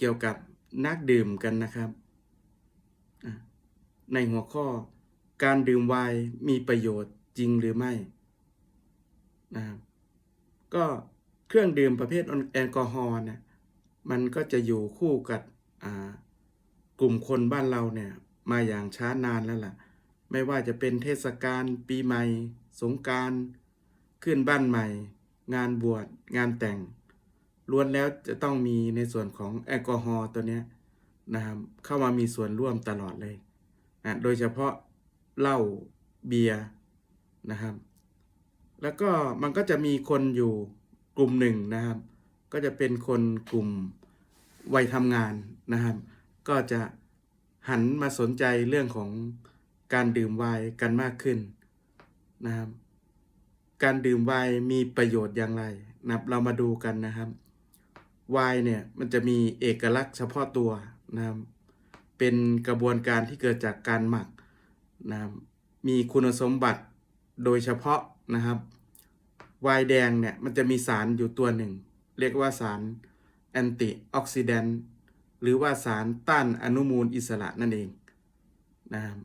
เกี่ยวกับนักดื่มกันนะครับ ในหัวข้อการดื่มไวน์มีประโยชน์จริงหรือไม่นะครับก็เครื่องดื่มประเภทแอลกอฮอล์เนี่ยมันก็จะอยู่คู่กับกลุ่มคนบ้านเราเนี่ยมาอย่างช้านานแล้วล่ะ ไม่ว่าจะเป็นเทศกาลปีใหม่ สงการขึ้นบ้านใหม่ งานบวชงานแต่ง ล้วนแล้วจะต้องมีในส่วนของแอลกอฮอล์ตัวนี้นะครับเข้ามามีส่วนร่วมตลอดเลยนะโดยเฉพาะเหล้าเบียร์นะครับ แล้วก็มันก็จะมีคนอยู่กลุ่มหนึ่งนะครับ ก็จะเป็นคนกลุ่มวัยทำงานนะครับ ก็จะหันมาสนใจเรื่องของการดื่มไวน์กันมากขึ้นนะครับ การดื่มไวน์มีประโยชน์อย่างไรนะครับเรามาดูกันนะครับ ไวน์เนี่ยมันจะมีเอกลักษณ์เฉพาะตัวนะครับเป็นกระบวนการที่เกิดจากการหมักนะครับมีคุณสมบัติโดยเฉพาะนะครับไวน์แดงเนี่ยมันจะมีสารอยู่ตัวหนึ่ง เรียกว่าสารแอนตี้ออกซิแดนต์หรือว่าสารต้านอนุมูลอิสระนั่นเองนะครับ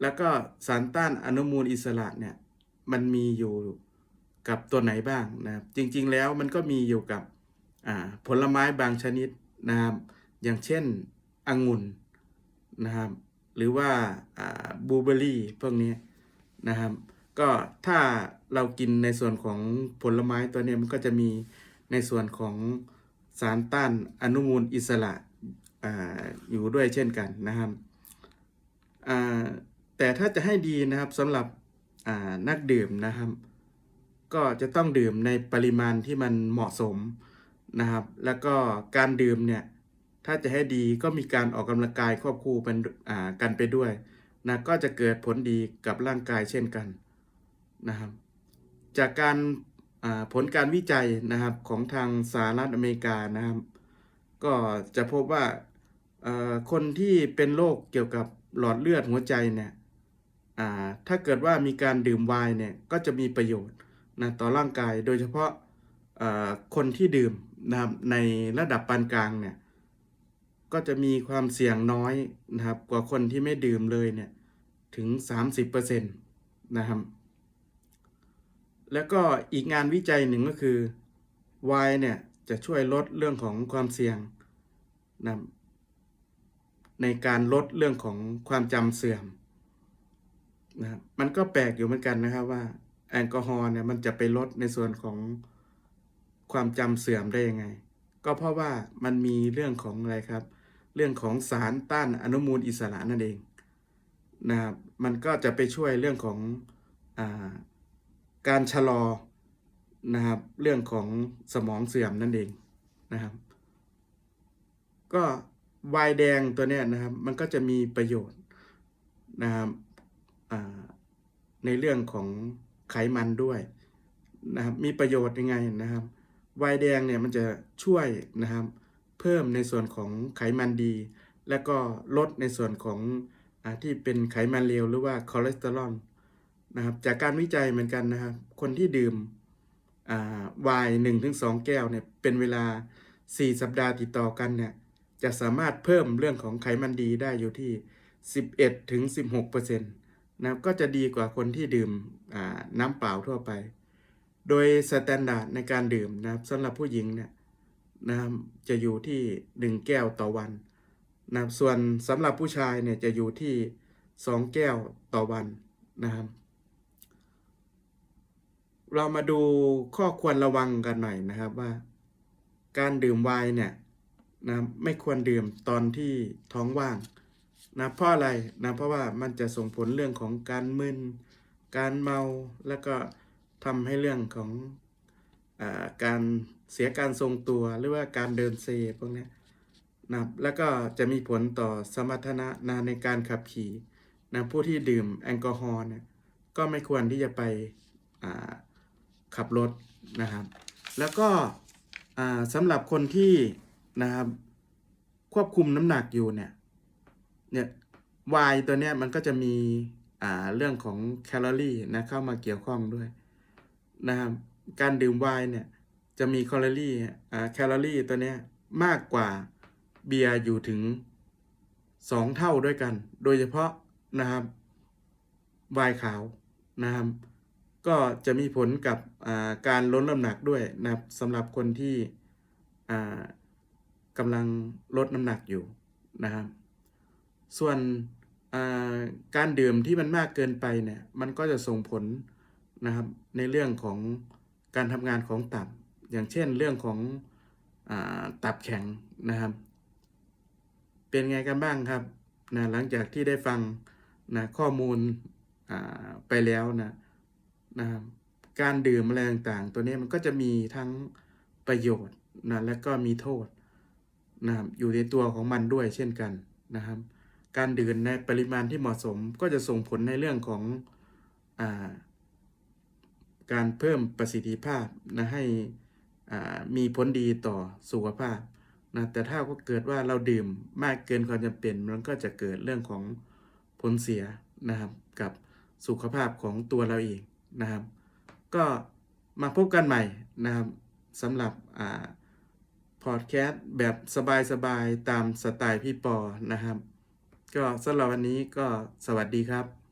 แล้วก็สารต้านอนุมูลอิสระเนี่ยมันมีอยู่กับตัวไหนบ้างนะครับจริงๆแล้วมันก็มีอยู่กับ ผลไม้บางชนิดนะครับอย่างเช่นองุ่นนะครับหรือว่าบลูเบอร์รี่พวกนี้นะครับก็ถ้าเรากินในส่วนของผลไม้ตัวนี้มันก็จะมีในส่วนของสารต้านอนุมูลอิสระออยู่ด้วยเช่นกันนะครับแต่ถ้าจะให้ดีนะครับสำหรับนักดื่มนะครับ ก็จะต้องดื่มในปริมาณที่มันเหมาะสม นะครับ แล้วก็การดื่มเนี่ยถ้าจะให้ดีก็มีการออกกำลังกายควบคู่เป็นอ่ากันไปด้วยนะก็จะเกิดผลดีกับร่างกายเช่นกันนะครับ จากการผลการวิจัยนะครับของทางสหรัฐอเมริกานะครับ ก็จะพบว่าคนที่เป็นโรคเกี่ยวกับหลอดเลือดหัวใจเนี่ยถ้าเกิดว่ามีการดื่มไวน์เนี่ยก็จะมีประโยชน์นะต่อร่างกายโดยเฉพาะคนที่ดื่ม นะครับในระดับปานกลางเนี่ยก็จะมีความเสี่ยงน้อยนะครับกว่าคนที่ไม่ดื่มเลยเนี่ยถึง 30%นะครับแล้วก็อีกงานวิจัยหนึ่งก็คือวน์เนี่ยจะช่วยลดเรื่องของความเสี่ยงนะในการลดเรื่องของความจำเสื่อมนะครับมันก็แปลกอยู่เหมือนกันนะครับว่าแอลกอฮอล์เนี่ยมันจะไปลดในส่วนของ ความจำเสื่อมได้ยังไง ก็เพราะว่ามันมีเรื่องของอะไรครับ เรื่องของสารต้านอนุมูลอิสระนั่นเองนะครับมันก็จะไปช่วยเรื่องของอาการชะลอนะครับเรื่องของสมองเสื่อมนั่นเองนะครับ ก็วน์แดงตัวเนี้ยนะครับ มันก็จะมีประโยชน์นะครับในเรื่องของไขมันด้วยนะครับมีประโยชน์ยังไงนะครับ ไวน์แดงเนี่ยมันจะช่วยนะครับ เพิ่มในส่วนของไขมันดี และก็ลดในส่วนของอที่เป็นไขมันเลวหรือว่าคอเลสเตอรอลนะครับจากการวิจัยเหมือนกันนะครับ คนที่ดื่มอ่าไวน์หนึ่งถึงสองแก้วเนี่ยเป็นเวลา 4 สัปดาห์ติดต่อกันเนี่ยจะสามารถเพิ่มเรื่องของไขมันดีได้อยู่ที่ 11ถึง16%นะครับก็จะดีกว่าคนที่ดื่มน้ำเปล่าทั่วไป โดยสแตนดาร์ดในการดื่มนะครับสำหรับผู้หญิงเนี่ยนะครับจะอยู่ที่ 1 แก้วต่อวันนะครับส่วนสำหรับผู้ชายเนี่ยจะอยู่ที่ 2 แก้วต่อวันนะครับ เรามาดูข้อควรระวังกันหน่อยนะครับว่า การดื่มไวน์เนี่ยนะไม่ควรดื่มตอนที่ท้องว่างนะเพราะอะไรนะเพราะว่ามันจะส่งผลเรื่องของการมึน การเมาแล้วก็ ทำให้เรื่องของอการเสียการทรงตัวหรือว่าการเดินเซพวกนี้นะแล้วก็จะมีผลต่อสมรรถนะนะในการขับขี่นะผู้ที่ดื่มแอลกอฮอล์เนี่ยก็ไม่ควรที่จะไปขับรถนะครับ แล้วก็สำหรับคนที่นะครับควบคุมน้ำหนักอยู่เนี่ยเนี่ยไวน์ตัวเนี้ยมันก็จะมีเรื่องของแคลอรี่นะเข้ามาเกี่ยวข้องด้วย นะครับการดื่มไวน์เนี่ยจะมีแคลอรี่แคลอรี่ตัวเนี้ยมากกว่าเบียร์อยู่ถึงสองเท่าด้วยกัน โดยเฉพาะนะครับไวน์ขาวนะครับก็จะมีผลกับการลดน้ำหนักด้วยนะครับสำหรับคนที่กำลังลดน้ำหนักอยู่นะครับ ส่วนการดื่มที่มันมากเกินไปเนี่ยมันก็จะส่งผล นะครับในเรื่องของการทำงานของตับ อย่างเช่นเรื่องของอตับแข็งนะครับ เป็นไงกันบ้างครับนะหลังจากที่ได้ฟังนะข้อมูลไปแล้วนะนะครับการดื่มอะไรต่างๆ ตัวนี้มันก็จะมีทั้งประโยชน์นะและก็มีโทษนะครับอยู่ในตัวของมันด้วยเช่นกันนะครับ การดื่มในปริมาณที่เหมาะสมก็จะส่งผลในเรื่องของอา การเพิ่มประสิทธิภาพนะให้มีผลดีต่อสุขภาพนะแต่ถ้าก็เกิดว่าเราดื่มมากเกินความจำเป็น มันก็จะเกิดเรื่องของผลเสียนะครับกับสุขภาพของตัวเราเองนะครับ ก็มาพบกันใหม่นะครับสำหรับอ่าพอดแคสต์แบบสบายๆตามสไตล์พี่ปอนะครับ ก็สำหรับวันนี้ก็สวัสดีครับ